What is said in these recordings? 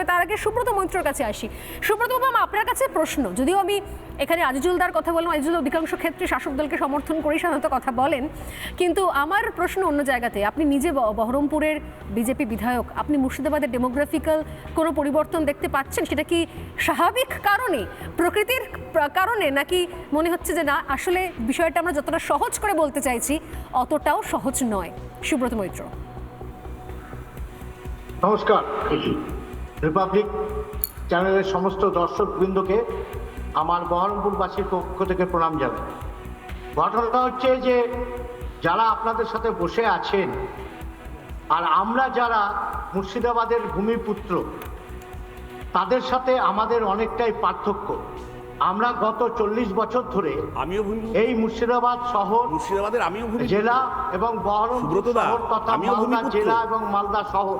তবে তার আগে সুব্রত মৈত্রর কাছে আসি। সুব্রত বাবু, আপনার কাছে প্রশ্ন। যদিও আমি এখানে আজিজুলদার কথা বললাম, আজিজুল অধিকাংশ ক্ষেত্রে শাসক দলকে সমর্থন করেই সাধারণত কথা বলেন। কিন্তু আমার প্রশ্ন অন্য জায়গাতে, আপনি নিজে বহরমপুরের বিজেপি বিধায়ক, আপনি মুর্শিদাবাদের ডেমোগ্রাফিক্যাল কোনো পরিবর্তন দেখতে পাচ্ছেন? সেটা কি স্বাভাবিক কারণে? প্রকৃতির কারণে? নাকি মনে হচ্ছে যে না, আসলে বিষয়টা আমরা যতটা সহজ করে বলতে চাইছি, অতটাও সহজ নয়? সুব্রত মৈত্র। নমস্কার। রিপাবলিক চ্যানেলের সমস্ত দর্শক বৃন্দকে আমার বহরমপুরবাসীর পক্ষ থেকে প্রণাম জানাই। ঘটনাটা হচ্ছে যে, যারা আপনাদের সাথে বসে আছেন আর আমরা যারা মুর্শিদাবাদের ভূমিপুত্র, তাদের সাথে আমাদের অনেকটাই পার্থক্য। আমরা গত চল্লিশ বছর ধরে আমিও ভূমি এই মুর্শিদাবাদ শহর মুর্শিদাবাদের আমিও ভূমি জেলা এবং বহরমপুর শহর তথা মালদা জেলা এবং মালদা শহর।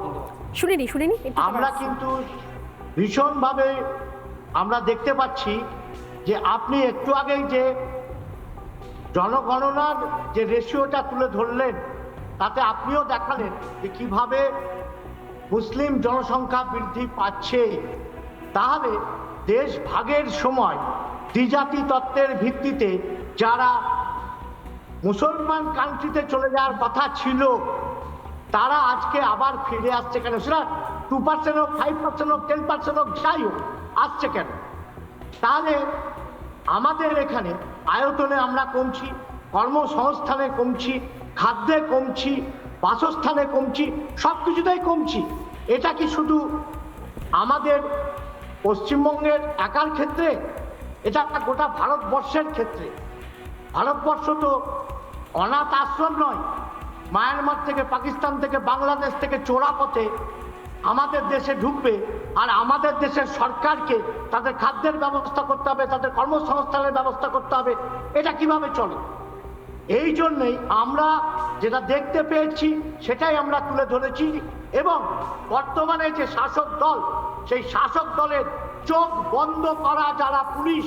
শুনিনি শুনিনি আমরা কিন্তু ভীষণভাবে আমরা দেখতে পাচ্ছি যে আপনি একটু আগেই যে জনগণনার যে রেশিওটা তুলে ধরলেন তাতে আপনিও দেখালেন যে কীভাবে মুসলিম জনসংখ্যা বৃদ্ধি পাচ্ছে। তাহলে দেশ ভাগের সময় দ্বিজাতি তত্ত্বের ভিত্তিতে যারা মুসলমান কান্ট্রিতে চলে যাওয়ার কথা ছিল, তারা আজকে আবার ফিরে আসছে কেন? সেটা টু পার্সেন্ট হোক ফাইভ পার্সেন্ট হোক টেন পার্সেন্ট হোক, যাই হোক, আসছে কেন? তাহলে আমাদের এখানে আয়তনে আমরা কমছি, কর্মসংস্থানে কমছি, খাদ্যে কমছি, বাসস্থানে কমছি সব কিছুতেই কমছি। এটা কি শুধু আমাদের পশ্চিমবঙ্গের একার ক্ষেত্রে, এটা গোটা ভারতবর্ষের ক্ষেত্রে। ভারতবর্ষ তো অনাথ আশ্রম নয়, মায়ানমার থেকে, পাকিস্তান থেকে, বাংলাদেশ থেকে চোরা পথে আমাদের দেশে ঢুকবে আর আমাদের দেশের সরকারকে তাদের খাদ্যের ব্যবস্থা করতে হবে, তাদের কর্মসংস্থানের ব্যবস্থা করতে হবে। এটা কীভাবে চলে? এই জন্যই আমরা যেটা দেখতে পেয়েছি, সেটাই আমরা তুলে ধরেছি এবং বর্তমানে যে শাসক দল সেই শাসক দলের চোখ বন্ধ করা যারা পুলিশ,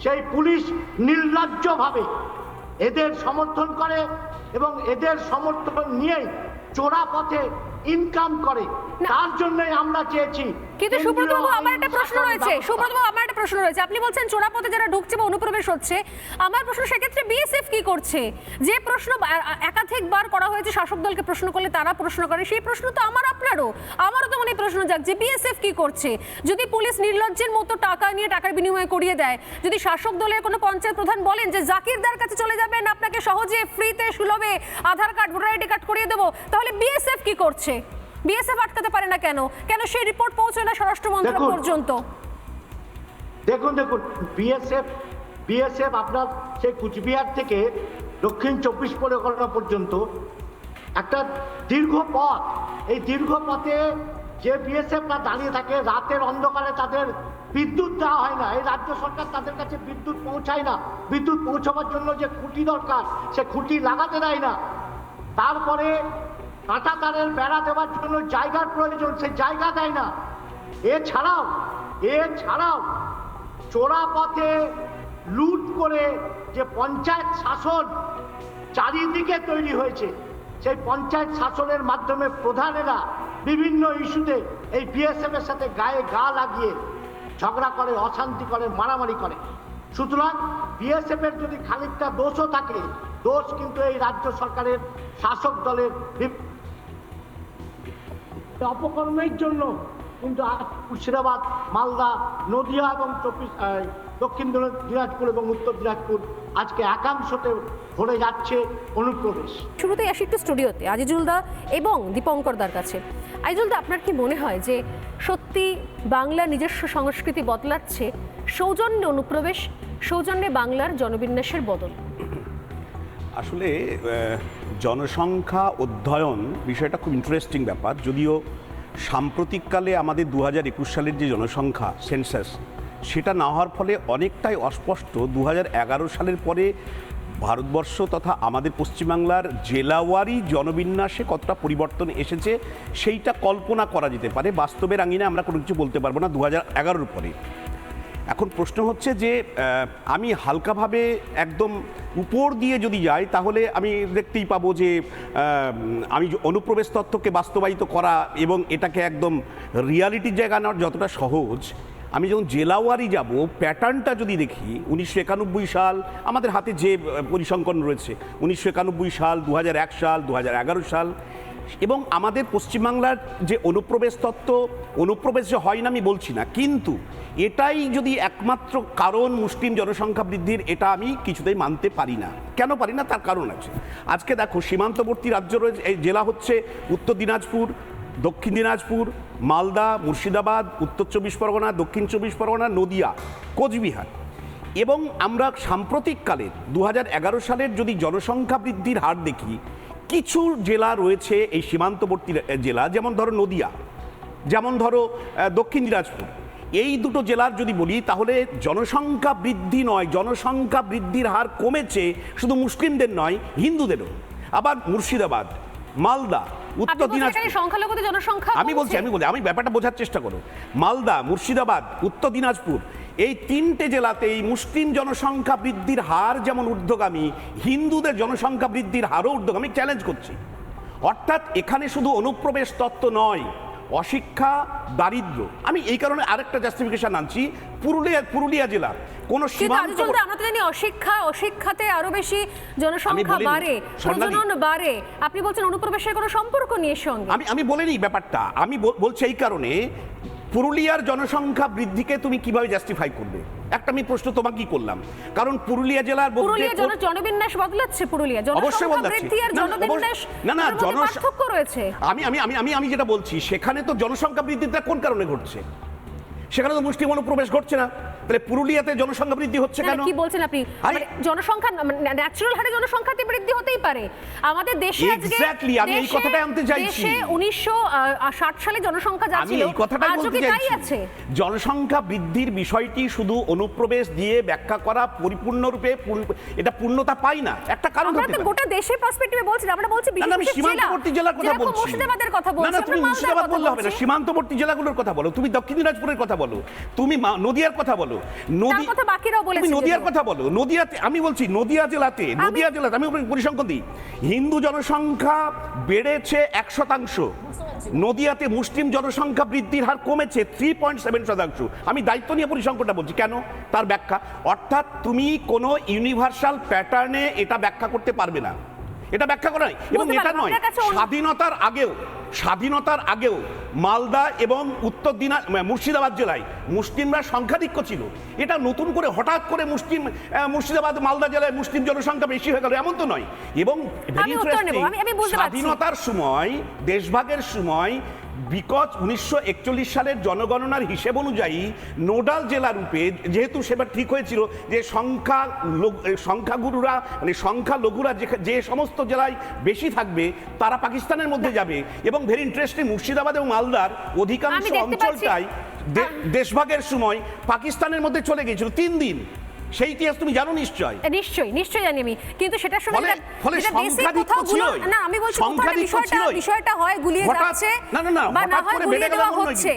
সেই পুলিশ নির্লজ্জভাবে এদের সমর্থন করে এবং এদের সমর্থন নিয়েই চোরা পথে ইনকাম করে। তার জন্যই আমরা চেয়েছি কিন্তু সুব্রত বাবু আমার একটা প্রশ্ন রয়েছে। সুব্রত বাবু আমার একটা প্রশ্ন রয়েছে। আপনি বলছেন চোরাপথে যারা ঢুকছে বা অনুপ্রবেশ হচ্ছে আমার প্রশ্ন সেক্ষেত্রে বিএসএফ কি করছে? যে প্রশ্ন একাধিকবার করা হয়েছে শাসক দলকে প্রশ্ন করলে তারা প্রশ্ন করে সেই প্রশ্ন তো আমার আপনারও। আমারও তো মনে প্রশ্ন যাক যে বিএসএফ কি করছে? যদি পুলিশ নির্লজ্জের মতো টাকা নিয়ে টাকার বিনিময়ে করিয়ে দেয় যদি শাসক দলের কোনো পঞ্চায়েত প্রধান বলেন যে জাকিরদার কাছে চলে যাবেন আপনাকে সহজে ফ্রিতে সুলভে Aadhaar card voter ID card করিয়ে দেবো তাহলে বিএসএফ কি করছে? বিএসএফ আটকাতে পারে না কেন? কেন সেই রিপোর্ট পৌঁছয় না স্বরাষ্ট্র মন্ত্রক পর্যন্ত? দেখুন দেখুন বিএসএফ বিএসএফ আপনার সেই কুচবিহার থেকে দক্ষিণ চব্বিশ পরগনা পর্যন্ত একটা দীর্ঘ পথ। এই দীর্ঘ পথে যে বিএসএফরা দাঁড়িয়ে থাকে রাতের অন্ধকারে তাদের বিদ্যুৎ দেওয়া হয় না। এই রাজ্য সরকার তাদের কাছে বিদ্যুৎ পৌঁছায় না। বিদ্যুৎ পৌঁছাবার জন্য যে খুঁটি দরকার সে খুঁটি লাগাতে দেয় না। তারপরে কাঁটা তারের বেড়া দেওয়ার জন্য জায়গার প্রয়োজন, সে জায়গা দেয় না। এছাড়াও এছাড়াও চোরা পথে লুট করে যে পঞ্চায়েত শাসন চারিদিকে তৈরি হয়েছে, সেই পঞ্চায়েত শাসনের মাধ্যমে প্রধানেরা বিভিন্ন ইস্যুতে এই বিএসএফ এর সাথে গায়ে গা লাগিয়ে ঝগড়া করে, অশান্তি করে, মারামারি করে। সুতরাং বিএসএফ এর যদি খানিকটা দোষও থাকে, দোষ কিন্তু এই রাজ্য সরকারের শাসক দলের বিপ- অপকর্মের জন্য কিন্তু মুর্শিদাবাদ মালদা নদিয়া এবং চব্বিশ আহ, দক্ষিণ দিনা- দিনাজপুর এবং উত্তর দিনাজপুর আজকে একাংশতে ভরে যাচ্ছে অনুপ্রবেশ। শুরুতেই আসি একটু স্টুডিওতে আজিজুলদা এবং দীপঙ্কর দার কাছে। আজিজুলদা আপনার কি মনে হয় যে সত্যি বাংলা নিজস্ব সংস্কৃতি বদলাচ্ছে সৌজন্যে অনুপ্রবেশ সৌজন্যে বাংলার জনবিন্যাসের বদল? আসলে জনসংখ্যা অধ্যয়ন বিষয়টা খুব ইন্টারেস্টিং ব্যাপার। যদিও সাম্প্রতিককালে আমাদের দু হাজার একুশ সালের যে জনসংখ্যা সেন্সাস সেটা না হওয়ার ফলে অনেকটাই অস্পষ্ট। দু এগারো সালের পরে ভারতবর্ষ তথা আমাদের পশ্চিমবাংলার জেলাওয়ারি জনবিন্যাসে কতটা পরিবর্তন এসেছে, সেইটা কল্পনা করা যেতে পারে। বাস্তবের আঙিনে আমরা কোনো কিছু বলতে পারব না দু হাজার পরে। এখন প্রশ্ন হচ্ছে যে আমি হালকাভাবে একদম উপর দিয়ে যদি যাই, তাহলে আমি দেখতেই পাবো যে আমি অনুপ্রবেশ তত্ত্বকে বাস্তবায়িত করা এবং এটাকে একদম রিয়ালিটির জায়গা নেওয়ার যতটা সহজ, আমি যখন জেলাওয়ারি যাব, প্যাটার্নটা যদি দেখি, উনিশশো একানব্বই সাল, আমাদের হাতে যে পরিসংখ্যান রয়েছে, উনিশশো একানব্বই সাল দু সাল দু হাজার এগারো সাল এবং আমাদের পশ্চিমবাংলার যে অনুপ্রবেশ তত্ত্ব, অনুপ্রবেশ যে হয় না আমি বলছি না, কিন্তু এটাই যদি একমাত্র কারণ মুসলিম জনসংখ্যা বৃদ্ধির, এটা আমি কিছুতেই মানতে পারি না। কেন পারি না? তার কারণ আছে। আজকে দেখো, সীমান্তবর্তী রাজ্য রয়েছে জেলা হচ্ছে উত্তর দিনাজপুর, দক্ষিণ দিনাজপুর, মালদা, মুর্শিদাবাদ, উত্তর চব্বিশ পরগনা, দক্ষিণ চব্বিশ পরগনা, নদিয়া, কোচবিহার। এবং আমরা সাম্প্রতিককালে দু সালের যদি জনসংখ্যা বৃদ্ধির হার দেখি কিছু জেলা রয়েছে এই সীমান্তবর্তী জেলা যেমন ধরো নদিয়া যেমন ধরো দক্ষিণ দিনাজপুর। এই দুটো জেলার যদি বলি তাহলে জনসংখ্যা বৃদ্ধি নয় জনসংখ্যা বৃদ্ধির হার কমেছে শুধু মুসলিমদের নয় হিন্দুদেরও। আবার মুর্শিদাবাদ মালদা উত্তর দিনাজপুর। সংখ্যালঘুদের জনসংখ্যা আমি বলছি আমি বলি আমি ব্যাপারটা বোঝার চেষ্টা করো। মালদা মুর্শিদাবাদ উত্তর দিনাজপুর এই তিনটে জেলাতে এই মুসলিম জনসংখ্যা বৃদ্ধির হার যেমন ঊর্ধ্বগামী হিন্দুদের জনসংখ্যা বৃদ্ধির হারও ঊর্ধ্বগামী চ্যালেঞ্জ করছি। অর্থাৎ এখানে শুধু অনুপ্রবেশ তত্ত্ব নয় অশিক্ষা দারিদ্র। আমি এই কারণে আরেকটা জাস্টিফিকেশন আনছি পুরুলিয়া পুরুলিয়া জেলা কোনো সীমান্ত আমরা তো জানি অশিক্ষা অশিক্ষাতে আরও বেশি জনসংখ্যা বাড়ে প্রজনন বাড়ে। আপনি বলছেন অনুপ্রবেশের কোনো সম্পর্ক নেই এর সঙ্গে। আমি আমি বলিনি ব্যাপারটা। আমি বলছি এই কারণে পুরুলিয়ার জনসংখ্যা বৃদ্ধিকে তুমি কীভাবে জাস্টিফাই করবে? একটা আমি প্রশ্ন তোমাকেই করলাম? কারণ পুরুলিয়া জেলার পুরুলিয়া জন জনবিন্যাস বদলাচ্ছে পুরুলিয়া। অবশ্যই জনসংখ্যা বদলাচ্ছে। বৃদ্ধি আর না, না, জনবিন্যাস না, না, এর পার্থক্য রয়েছে। আমি আমি আমি আমি আমি যেটা বলছি সেখানে তো জনসংখ্যা বৃদ্ধিটা কোন কারণে ঘটছে? সেখানে তো মুসলিম প্রবেশ ঘটছে না। তাহলে পুরুলিয়াতে জনসংখ্যা বৃদ্ধি হচ্ছে কেন? কি বলছেন আপনি? মানে জনসংখ্যা ন্যাচারাল হারে জনসংখ্যাতে বৃদ্ধি হতেই পারে। আমাদের দেশে আজকে Exactly, আমি এই কথাটাই আনতে চাইছি। দেশে উনিশশো ষাট সালে জনসংখ্যা যা আমি ছিল আজও কি তাই আছে? জনসংখ্যা বৃদ্ধির বিষয়টি শুধু অনুপ্রবেশ দিয়ে ব্যাখ্যা করা পরিপূর্ণরূপে পূর্ণ- এটা পূর্ণতা পায় না। একটা কারণ আমরা তো গোটা দেশের পার্সপেক্টিভে বলছি আমরা বলছি বিশেষ সীমান্তবর্তী জেলার কথা বলছি। মুর্শিদাবাদের কথা বলছি না তুমি মুর্শিদাবাদ বললে হবে না সীমান্তবর্তী জেলাগুলোর কথা বলো। তুমি দক্ষিণ দিনাজপুরের কথা বলো। তুমি নদিয়ার কথা বলো। নদী কথা বাকিরাও বলেছে তুমি নদিয়ার কথা বলো। নদিয়াতে আমি বলছি নদিয়া জেলাতে নদিয়া জেলাতে আমি পরিসংখ্যান দিই। হিন্দু জনসংখ্যা বেড়েছে এক শতাংশ। নদিয়াতে মুসলিম জনসংখ্যা বৃদ্ধির হার কমেছে থ্রি পয়েন্ট সেভেন শতাংশ। আমি দায়িত্ব নিয়ে পরিসংখ্যানটা বলছি। কেন? তার ব্যাখ্যা। অর্থাৎ তুমি কোনো ইউনিভার্সাল প্যাটার্নে এটা ব্যাখ্যা করতে পারবে না। এটা ব্যাখ্যা করা নাই এবং এটা নয় স্বাধীনতার আগেও স্বাধীনতার আগেও মালদা এবং উত্তর দিনা মুর্শিদাবাদ জেলায় মুসলিমরা সংখ্যাধিক্য ছিল এটা নতুন করে হঠাৎ করে মুসলিম মুর্শিদাবাদ মালদা জেলায় মুসলিম জনসংখ্যা বেশি হয়ে গেল এমন তো নয় এবং। স্বাধীনতার সময় দেশভাগের সময় বিকজ উনিশশো একচল্লিশ সালের জনগণনার হিসেব অনুযায়ী নোডাল জেলা রূপে যেহেতু সেবার ঠিক হয়েছিল যে সংখ্যা সংখ্যাগুরুরা মানে সংখ্যালঘুরা যে- যে সমস্ত জেলায় বেশি থাকবে তারা পাকিস্তানের মধ্যে যাবে। এবং ভেরি ইন্টারেস্টিং মুর্শিদাবাদ এবং মালদার অধিকাংশ অঞ্চলটাই দেশভাগের সময় পাকিস্তানের মধ্যে চলে গিয়েছিল তিন দিন। সেই ইতিহাস তুমি জানো নিশ্চয়। নিশ্চয়ই নিশ্চয়ই জানি আমি। কিন্তু সেটার সঙ্গে ফলে- সংখ্যাধিক্য ছিল না আমি বলছি সংখ্যাধিক্য বিষয়টা বিষয়টা হয় গুলিয়ে যাচ্ছে না, না, না, হঠাৎ করে বেড়ে গেল হচ্ছে।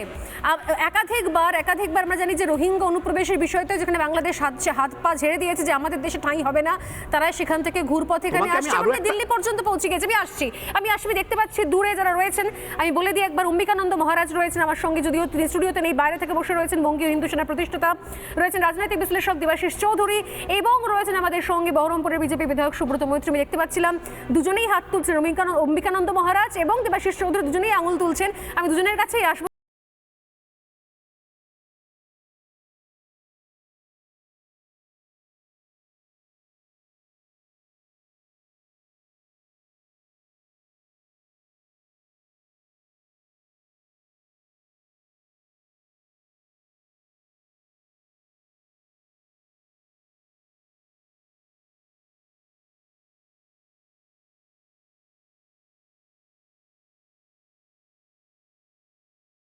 একাধিকবার একাধিকবার আমরা জানি যে রোহিঙ্গা অনুপ্রবেশের বিষয়তে যেখানে বাংলাদেশ হাত হাত পা ঝেড়ে দিয়েছে যে আমাদের দেশে ঠাঁই হবে না তারা সেখান থেকে ঘুরপথ এখানে আসছে। আমরা দিল্লি পর্যন্ত পৌঁছে গেছে। আমি আসছি। আমি আসবি দেখতে পাচ্ছি দূরে যারা রয়েছেন। আমি বলে দিই একবার অম্বিকানন্দ মহারাজ রয়েছেন আমার সঙ্গে যদিও তিনি স্টুডিওতে নেই বাইরে থেকে বসে রয়েছেন বঙ্গীয় হিন্দু সেনার প্রতিষ্ঠাতা। রয়েছেন রাজনৈতিক বিশ্লেষক দেবাশিস চৌধুরী এবং রয়েছেন আমাদের সঙ্গে বহরমপুরের বিজেপি বিধায়ক সুব্রত মৈত্রী। আমি দেখতে পাচ্ছিলাম দুজনেই হাত তুলছেন অম্বিকানন্দ অম্বিকানন্দ মহারাজ এবং দেবাশিস চৌধুরী দুজনেই আঙুল তুলছেন। আমি দুজনের কাছেই আসব।